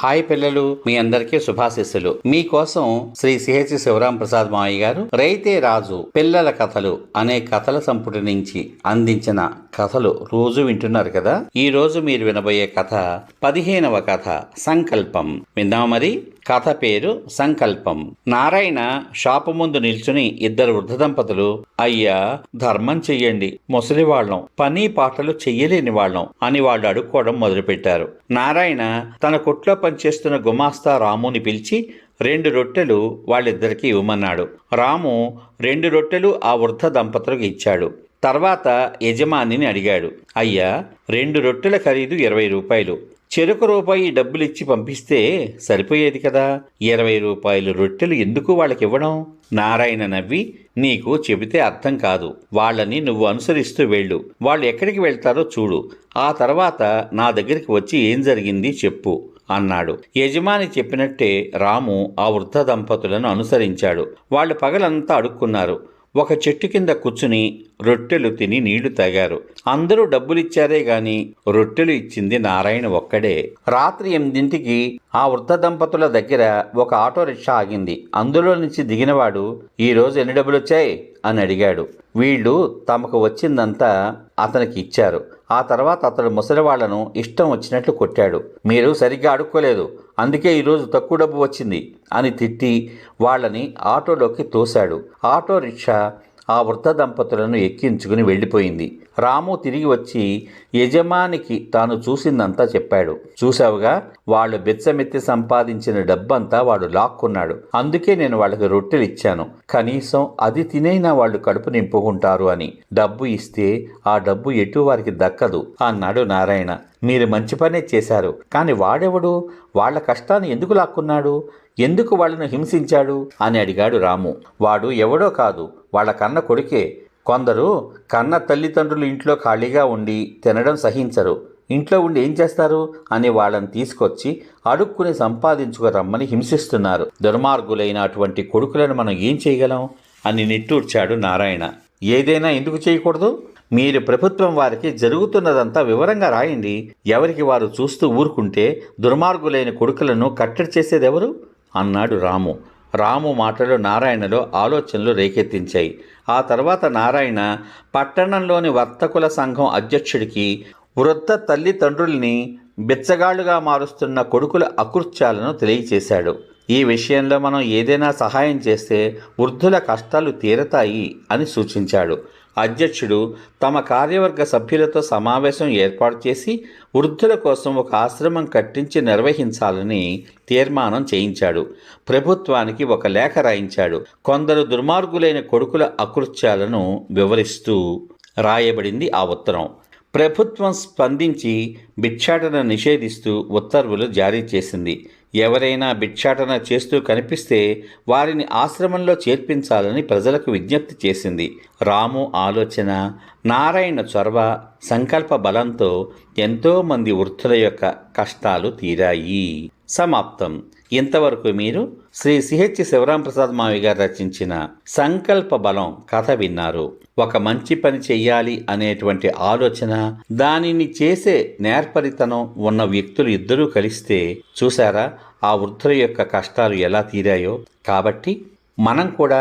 Hi పిల్లలు మీ అందరికీ శుభాశిస్సులు. మీకోసం శ్రీ సిహెచ్ శివరాం ప్రసాద్ మావయ్య గారు రైతే రాజు పిల్లల కథలు అనే కథల సంపుటి నుంచి అందించిన కథలు రోజు వింటున్నారు కదా? ఈ రోజు మీరు వినబోయే కథ పదిహేనవ కథ సంకల్పం. విందామా మరి. కథ పేరు సంకల్పం. నారాయణ షాపు ముందు నిల్చుని ఇద్దరు వృద్ధ దంపతులు అయ్యా ధర్మం చెయ్యండి ముసలి వాళ్ళం పని పాటలు చెయ్యలేని వాళ్ళం అని వాళ్ళు అడుక్కోవడం మొదలుపెట్టారు. నారాయణ తన కొట్లో పనిచేస్తున్న గుమాస్తా రాముని పిలిచి రెండు రొట్టెలు వాళ్ళిద్దరికీ ఇవ్వమన్నాడు. రాము రెండు రొట్టెలు ఆ వృద్ధ దంపతులకు ఇచ్చాడు. తర్వాత యజమానిని అడిగాడు. అయ్యా రెండు రొట్టెల ఖరీదు ఇరవై రూపాయలు. చెరుకు రూపాయి డబ్బులిచ్చి పంపిస్తే సరిపోయేది కదా? ఇరవై రూపాయలు రొట్టెలు ఎందుకు వాళ్ళకి ఇవ్వడం నారాయణ నవ్వి నీకు చెబితే అర్థం కాదు. వాళ్ళని నువ్వు అనుసరిస్తూ వెళ్ళు. వాళ్ళు ఎక్కడికి వెళ్తారో చూడు. ఆ తర్వాత నా దగ్గరికి వచ్చి ఏం జరిగింది చెప్పు అన్నాడు. యజమాని చెప్పినట్టే రాము ఆ వృద్ధ దంపతులను అనుసరించాడు. వాళ్ళు పగలంతా అడుక్కున్నారు. ఒక చెట్టు కింద కూర్చుని రొట్టెలు తిని నీళ్ళు తాగారు. అందరూ డబ్బులిచ్చారే గాని రొట్టెలు ఇచ్చింది నారాయణ ఒక్కడే. రాత్రి ఎనిమిదింటికి ఆ వృద్ధ దంపతుల దగ్గర ఒక ఆటో రిక్షా ఆగింది. అందులో నుంచి దిగినవాడు ఈరోజు ఎన్ని డబ్బులు వచ్చాయి అని అడిగాడు. వీళ్ళు తమకు వచ్చిందంతా అతనికి ఇచ్చారు. ఆ తర్వాత అతడు ముసలివాళ్ళను ఇష్టం వచ్చినట్లు కొట్టాడు. మీరు సరిగ్గా అడుక్కోలేదు. అందుకే ఈరోజు తక్కువ డబ్బు వచ్చింది అని తిట్టి వాళ్ళని ఆటోలోకి తోశాడు. ఆటో రిక్షా ఆ వృద్ధ దంపతులను ఎక్కించుకుని వెళ్ళిపోయింది. రాము తిరిగి వచ్చి యజమానికి తాను చూసిందంతా చెప్పాడు. చూసావుగా వాళ్ళు బెచ్చమెత్తి సంపాదించిన డబ్బంతా వాడు లాక్కున్నాడు. అందుకే నేను వాళ్ళకి రొట్టెలు ఇచ్చాను. కనీసం అది తినైనా వాళ్ళు కడుపు నింపుకుంటారు అని. డబ్బు ఇస్తే ఆ డబ్బు ఎటు వారికి దక్కదు అన్నాడు నారాయణ. మీరు మంచి పనే చేశారు. కానీ వాడెవడు? వాళ్ళ కష్టాన్ని ఎందుకు లాక్కున్నాడు? ఎందుకు వాళ్ళను హింసించాడు? అని అడిగాడు రాము. వాడు ఎవడో కాదు వాళ్ళ కన్న కొడుకే. కొందరు కన్న తల్లిదండ్రులు ఇంట్లో ఖాళీగా ఉండి తినడం సహించరు. ఇంట్లో ఉండి ఏం చేస్తారు? అని వాళ్ళని తీసుకొచ్చి అడుక్కుని సంపాదించుకు రమ్మని హింసిస్తున్నారు. దుర్మార్గులైన అటువంటి కొడుకులను మనం ఏం చేయగలం? అని నిట్టూర్చాడు నారాయణ. ఏదైనా ఎందుకు చేయకూడదు? మీరు ప్రభుత్వం వారికి జరుగుతున్నదంతా వివరంగా రాయండి. ఎవరికి వారు చూస్తూ ఊరుకుంటే దుర్మార్గులైన కొడుకులను కట్టడి చేసేదెవరు? అన్నాడు రాము. రాము మాటలు నారాయణలో ఆలోచనలు రేకెత్తించాయి. ఆ తర్వాత నారాయణ పట్టణంలోని వర్తకుల సంఘం అధ్యక్షుడికి వృద్ధ తల్లిదండ్రుల్ని బిచ్చగాళ్ళుగా మారుస్తున్న కొడుకుల అకృత్యాలను తెలియచేశాడు. ఈ విషయంలో మనం ఏదైనా సహాయం చేస్తే వృద్ధుల కష్టాలు తీరతాయి అని సూచించాడు. అధ్యక్షుడు తమ కార్యవర్గ సభ్యులతో సమావేశం ఏర్పాటు చేసి వృద్ధుల కోసం ఒక ఆశ్రమం కట్టించి నిర్వహించాలని తీర్మానం చేయించాడు. ప్రభుత్వానికి ఒక లేఖ రాయించాడు. కొందరు దుర్మార్గులైన కొడుకుల అకృత్యాలను వివరిస్తూ రాయబడింది ఆ ఉత్తరం. ప్రభుత్వం స్పందించి భిక్షాటన నిషేధిస్తూ ఉత్తర్వులు జారీ చేసింది. ఎవరైనా భిక్షాటన చేస్తూ కనిపిస్తే వారిని ఆశ్రమంలో చేర్పించాలని ప్రజలకు విజ్ఞప్తి చేసింది. రాము ఆలోచన నారాయణ చొరవ సంకల్ప బలంతో ఎంతోమంది వృద్ధుల యొక్క కష్టాలు తీరాయి. సమాప్తం. ఇంతవరకు మీరు శ్రీ సిహెచ్ శివరాం ప్రసాద్ మావి గారు రచించిన సంకల్ప బలం కథ విన్నారు. ఒక మంచి పని చెయ్యాలి అనేటువంటి ఆలోచన దానిని చేసే నేర్పరితనం ఉన్న వ్యక్తులు ఇద్దరూ కలిస్తే చూసారా ఆ వృద్ధుల యొక్క కష్టాలు ఎలా తీరాయో. కాబట్టి మనం కూడా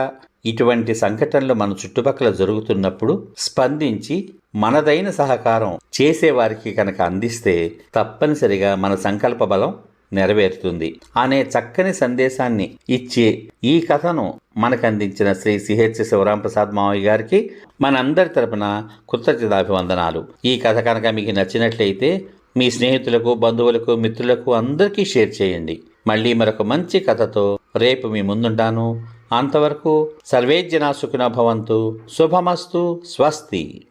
ఇటువంటి సంఘటనలు మన చుట్టుపక్కల జరుగుతున్నప్పుడు స్పందించి మనదైన సహకారం చేసేవారికి కనుక అందిస్తే తప్పనిసరిగా మన సంకల్ప బలం నెరవేరుతుంది. అనే చక్కని సందేశాన్ని ఇచ్చే ఈ కథను మనకు అందించిన శ్రీ సిహెచ్ శివరాం ప్రసాద్ మావయ్య గారికి మనందరి తరపున కృతజ్ఞతాభివందనాలు. ఈ కథ కనుక మీకు నచ్చినట్లయితే మీ స్నేహితులకు బంధువులకు మిత్రులకు అందరికీ షేర్ చేయండి. మళ్ళీ మరొక మంచి కథతో రేపు మీ ముందుంటాను. అంతవరకు సర్వేజ్జనా సుఖినో భవంతు. శుభమస్తు. స్వస్తి.